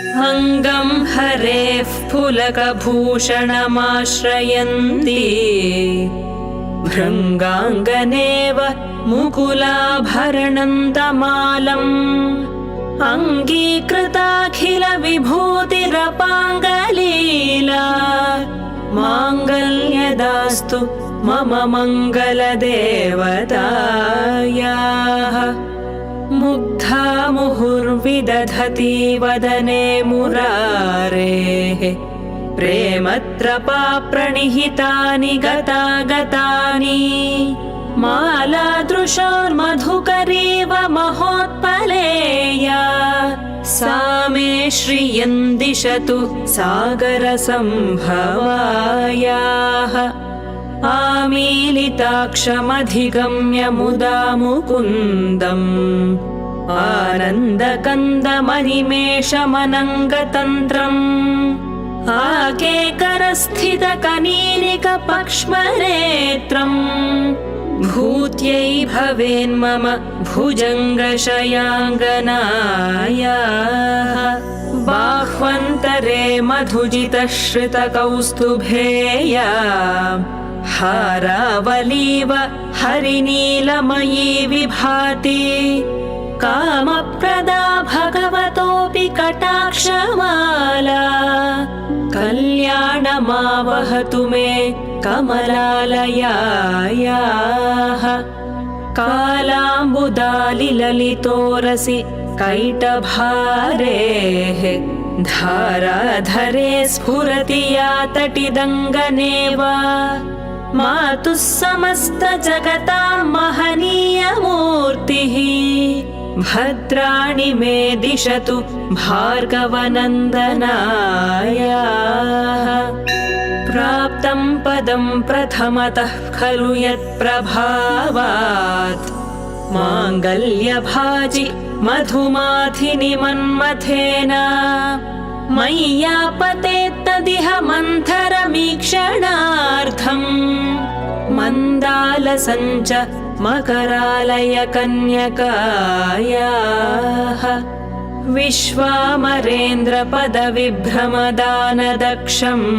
अङ्गं हरेः फुलकभूषणमाश्रयन्ति भृङ्गाङ्गनेव मुकुलाभरणन्तमालम् अङ्गीकृताखिलविभूतिरपाङ्गलीला। माङ्गल्यदास्तु मम मङ्गलदेवतायाः। मुग्धा मुहुर्विदधति वदने मुरारेः प्रेमत्रपा प्रणिहितानि गतागतानि मालादृशान्मधुकरीव महोत्पलेया सा मे श्रियं दिशतु सागरसम्भवायाः आमीलिताक्षमधिगम्य मुदा मुकुन्दम् आनन्दकन्दमनिमेषमनङ्गतन्त्रम्। आकेकरस्थितकनीनिकपक्ष्मनेत्रम् भूत्यै भवेन्मम भुजङ्गशयाङ्गनायाः। बाह्वन्तरे मधुजितश्रितकौस्तुभेया। हारावलीव हरिनीलमयी विभाति कटाक्षमाला कल्याणमावहतु मे कमलालयायाः कालाम्बुदालिललितोरसि कैटभारेः धाराधरे स्फुरति या तटिदङ्गनेव मातुः समस्तजगतां महनीयमूर्तिः भद्राणि मे दिशतु भार्गवनन्दनायाः प्राप्तं पदं प्रथमतः खलु यत्प्रभावात् माङ्गल्यभाजि मधुमाधिनि मन्मथेन मय्यापतेत्तदिह मन्थरमीक्षणार्थम् मन्दालसञ्च मकरालय कन्यकायाः विश्वामरेन्द्रपदविभ्रमदानदक्षम्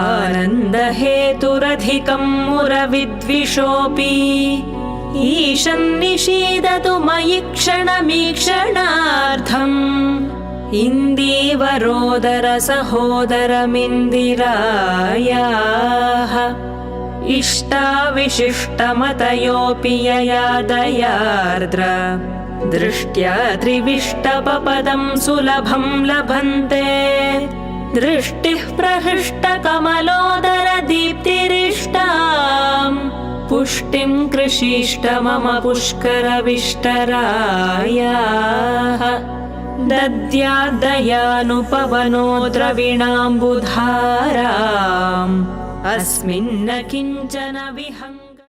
आनन्दहेतुरधिकं मुरविद्विषोऽपि ईशन्निषीदतु मयि क्षणमीक्षणार्थम् इन्दीवरोदरसहोदरमिन्दिरायाः इष्टाविशिष्टमतयोऽपि यया दयार्द्र। दृष्ट्या त्रिविष्टपपदं सुलभं लभन्ते। दृष्टिः प्रहृष्टकमलोदरदीप्तिरिष्टाम् पुष्टिं कृषीष्ट मम पुष्करविष्टरायाः। दद्यादयानुपवनो द्रविणाम्बुधाराम् अस्मिन्न किञ्चन विहङ्ग